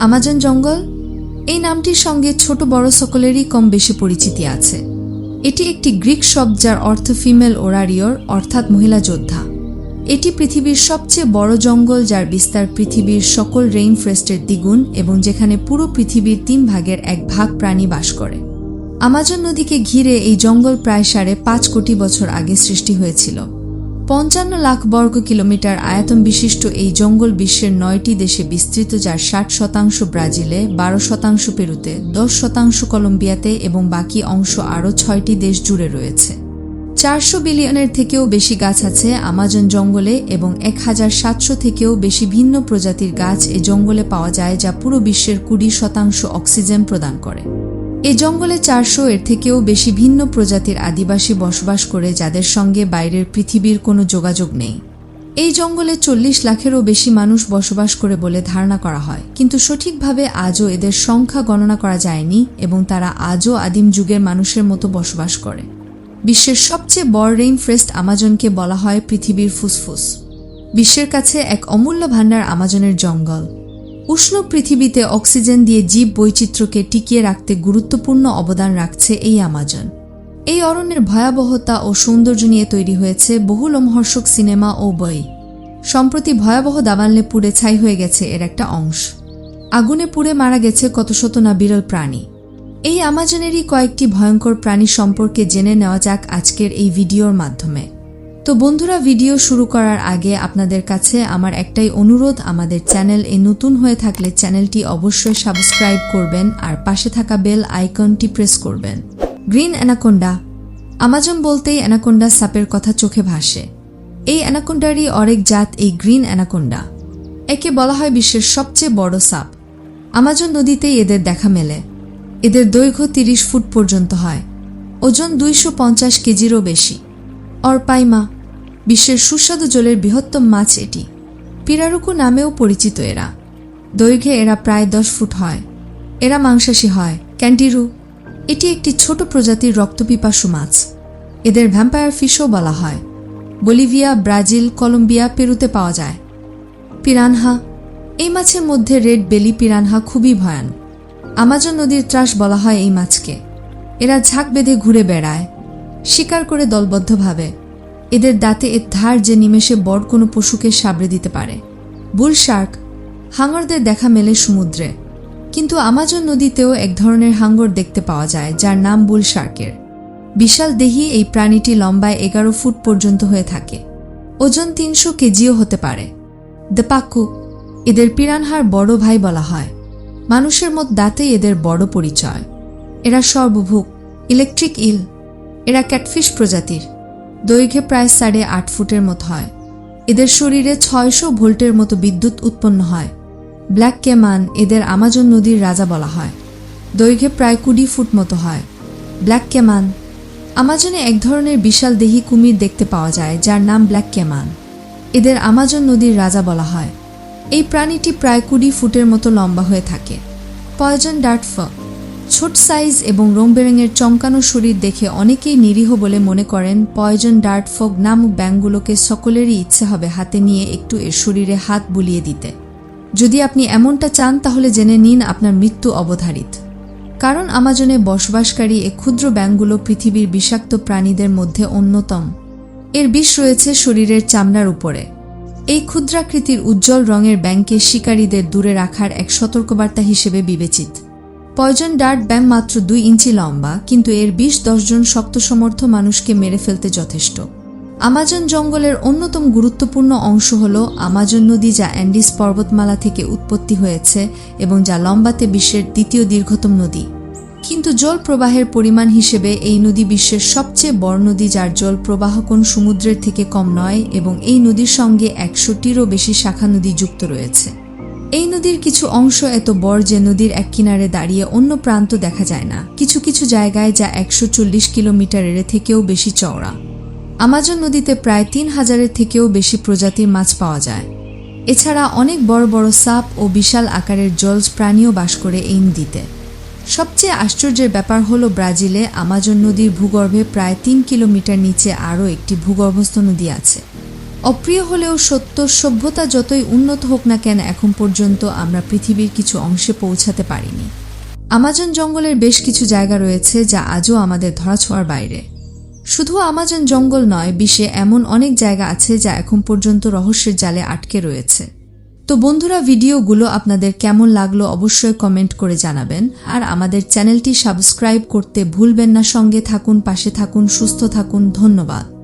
Amazon জঙ্গল? এই নামটির সঙ্গে ছোট বড় সকলেরই কম বেশি পরিচিতি আছে। এটি একটি গ্রিক শব্দ যার অর্থ ফিমেল ওরারিয়র, অর্থাৎ মহিলা যোদ্ধা। এটি পৃথিবীর সবচেয়ে বড় জঙ্গল যার বিস্তার পৃথিবীর সকল রেইন ফরেস্টের দ্বিগুণ এবং যেখানে পুরো পৃথিবীর তিন ভাগের এক ভাগ প্রাণী বাস করে। আমাজন নদীকে ঘিরে এই জঙ্গল প্রায় সাড়ে পাঁচ কোটি বছর আগে সৃষ্টি হয়েছিল। পঞ্চান্ন লাখ বর্গ কিলোমিটার আয়তন বিশিষ্ট এই জঙ্গল বিশ্বের নয়টি দেশে বিস্তৃত, যার ষাট শতাংশ ব্রাজিলে, বারো শতাংশ পেরুতে, দশ শতাংশ কলম্বিয়াতে এবং বাকি অংশ আরও ছয়টি দেশ জুড়ে রয়েছে। চারশো বিলিয়নের থেকেও বেশি গাছ আছে আমাজন জঙ্গলে এবং এক হাজার সাতশো থেকেও বেশি ভিন্ন প্রজাতির গাছ এ জঙ্গলে পাওয়া যায়, যা পুরো বিশ্বের কুড়ি শতাংশ অক্সিজেন প্রদান করে। এ জঙ্গলে চারশো এর থেকেও বেশি ভিন্ন প্রজাতির আদিবাসী বসবাস করে, যাদের সঙ্গে বাইরের পৃথিবীর কোনো যোগাযোগ নেই। এই জঙ্গলে চল্লিশ লাখেরও বেশি মানুষ বসবাস করে বলে ধারণা করা হয়। কিন্তু সঠিকভাবে আজও এদের সংখ্যা গণনা করা যায়নি এবং তারা আজও আদিম যুগের মানুষের মতো বসবাস করে। বিশ্বের সবচেয়ে বড় রেইন ফ্রেস্ট আমাজনকে বলা হয় পৃথিবীর ফুসফুস। বিশ্বের কাছে এক অমূল্য ভাণ্ডার আমাজনের জঙ্গল। উষ্ণ পৃথিবীতে অক্সিজেন দিয়ে জীব বৈচিত্র্যকে টিকিয়ে রাখতে গুরুত্বপূর্ণ অবদান রাখছে এই আমাজন। এই অরণ্যের ভয়াবহতা ও সৌন্দর্য নিয়ে তৈরি হয়েছে বহু লোমহর্ষক সিনেমা ও বই। সম্প্রতি ভয়াবহ দাবানলে পুড়ে ছাই হয়ে গেছে এর একটা অংশ। আগুনে পুড়ে মারা গেছে কত শত না বিরল প্রাণী। এই আমাজনেরই কয়েকটি ভয়ঙ্কর প্রাণী সম্পর্কে জেনে নেওয়া যাক আজকের এই ভিডিওর মাধ্যমে। তো বন্ধুরা, ভিডিও শুরু করার আগে আপনাদের কাছে আমার একটাই অনুরোধ। আমাদের চ্যানেল এ নতুন হয়ে থাকলে চ্যানেলটি অবশ্যই সাবস্ক্রাইব করবেন আর পাশে থাকা বেল আইকনটি প্রেস করবেন। Green anaconda. আমাজন বলতেই অ্যানাকোন্ডা সাপের কথা চোখে ভাসে। এই অ্যানাকোন্ডারই অরেক জাত এই গ্রিন অ্যানাকোন্ডা। একে বলা হয় বিশ্বের সবচেয়ে বড় সাপ। আমাজন নদীতেই এদের দেখা মেলে। এদের দৈর্ঘ্য তিরিশ ফুট পর্যন্ত হয়। ওজন দুইশো পঞ্চাশ কেজিরও বেশি। অরপাইমা। বিশ্বের সুস্বাদু জলের বৃহত্তম মাছ এটি। পিরারুকু নামেও পরিচিত এরা। দৈর্ঘ্যে এরা প্রায় দশ ফুট হয়। এরা মাংসাশী হয়। ক্যান্টিরু, এটি একটি ছোট প্রজাতির রক্তপিপাসু মাছ। এদের ভ্যাম্পায়ার ফিশও বলা হয়। বলিভিয়া, ব্রাজিল, কলম্বিয়া, পেরুতে পাওয়া যায়। পিরানহা, এই মাছের মধ্যে রেড বেলি পিরানহা খুবই ভয়ান। আমাজন নদীর ত্রাস বলা হয় এই মাছকে। এরা ঝাঁক বেঁধে ঘুরে বেড়ায়, শিকার করে দলবদ্ধভাবে। এদের দাঁতে এর ধার যে নিমেষে বড় কোনো পশুকে সাবড়ে দিতে পারে। বুল শার্ক, হাঙরদের দেখা মেলে সমুদ্রে, কিন্তু আমাজন নদীতেও এক ধরনের হাঙ্গর দেখতে পাওয়া যায়, যার নাম বুল শার্কের। বিশাল দেহি এই প্রাণীটি লম্বায় এগারো ফুট পর্যন্ত হয়ে থাকে। ওজন তিনশো কেজিও হতে পারে। দেপাক্কু এদের পিরানহার বড় ভাই বলা হয়। মানুষের মত দাঁতেই এদের বড় পরিচয়। এরা সর্বভুক ইলেকট্রিক ইল, এরা ক্যাটফিশ প্রজাতির। দৈর্ঘ্যে প্রায় সাড়ে আট ফুটের মতো হয়। এদের শরীরে ছয়শো ভোল্টের মতো বিদ্যুৎ উৎপন্ন হয়। ব্ল্যাক কেমান এদের আমাজন নদীর রাজা বলা হয়। দৈর্ঘ্যে প্রায় কুড়ি ফুট মতো হয়। ব্ল্যাক কেমান আমাজনে এক ধরনের বিশাল দেহি কুমির দেখতে পাওয়া যায়, যার নাম ব্ল্যাক কেমান। এদের আমাজন নদীর রাজা বলা হয়। এই প্রাণীটি প্রায় কুড়ি ফুটের মতো লম্বা হয়ে থাকে। পয়জন ডার্টফ ছোট সাইজ এবং রংবেরঙের চমকানো শরীর দেখে অনেকেই নিরীহ বলে মনে করেন পয়জন ডার্ট ফগ নামক ব্যাঙগুলোকে সকলেরই ইচ্ছে হবে হাতে নিয়ে একটু এর শরীরে হাত বুলিয়ে দিতে। যদি আপনি এমনটা চান, তাহলে জেনে নিন আপনার মৃত্যু অবধারিত। কারণ আমাজনে বসবাসকারী এ ক্ষুদ্র ব্যাঙগুলো পৃথিবীর বিষাক্ত প্রাণীদের মধ্যে অন্যতম। এর বিষ রয়েছে শরীরের চামড়ার উপরে। এই ক্ষুদ্রাকৃতির উজ্জ্বল রঙের ব্যাংকে শিকারীদের দূরে রাখার এক সতর্কবার্তা হিসেবে বিবেচিত। পয়জন ডার্ট ব্যাম মাত্র দুই ইঞ্চি লম্বা, কিন্তু এর বিশ দশজন শক্ত সমর্থ মানুষকে মেরে ফেলতে যথেষ্ট। আমাজন জঙ্গলের অন্যতম গুরুত্বপূর্ণ অংশ হল আমাজন নদী যা অ্যান্ডিস পর্বতমালা থেকে উৎপত্তি হয়েছে এবং যা লম্বাতে বিশ্বের দ্বিতীয় দীর্ঘতম নদী। কিন্তু জল প্রবাহের পরিমাণ হিসেবে এই নদী বিশ্বের সবচেয়ে বড় নদী যার জল প্রবাহ কোন সমুদ্রের থেকে কম নয় এবং এই নদীর সঙ্গে একশোটিরও বেশি শাখা নদী যুক্ত রয়েছে। এই নদীর কিছু অংশ এত বড় যে নদীর এক কিনারে দাঁড়িয়ে অন্য প্রান্ত দেখা যায় না। কিছু কিছু জায়গায় যা একশো চল্লিশ কিলোমিটারের থেকেও বেশি চওড়া। আমাজন নদীতে প্রায় তিন হাজারের থেকেও বেশি প্রজাতির মাছ পাওয়া যায়। এছাড়া অনেক বড় বড় সাপ ও বিশাল আকারের জলজ প্রাণীও বাস করে এই নদীতে। সবচেয়ে আশ্চর্যের ব্যাপার হলো ব্রাজিলে আমাজন নদীর ভূগর্ভে প্রায় তিন কিলোমিটার নিচে আরও একটি ভূগর্ভস্থ নদী আছে। অপ্রিয় হলেও সত্য, সভ্যতা যতই উন্নত হোক না কেন এখন পর্যন্ত আমরা পৃথিবীর কিছু অংশে পৌঁছাতে পারিনি। আমাজন জঙ্গলের বেশ কিছু জায়গা রয়েছে যা আজও আমাদের ধরাছোঁয়ার বাইরে। শুধু আমাজন জঙ্গল নয়, বিশ্বে এমন অনেক জায়গা আছে যা এখন পর্যন্ত রহস্যের জালে আটকে রয়েছে। তো বন্ধুরা, ভিডিওগুলো আপনাদের কেমন লাগল অবশ্যই কমেন্ট করে জানাবেন। আর আমাদের চ্যানেলটি সাবস্ক্রাইব করতে ভুলবেন না। সঙ্গে থাকুন, পাশে থাকুন, সুস্থ থাকুন। ধন্যবাদ।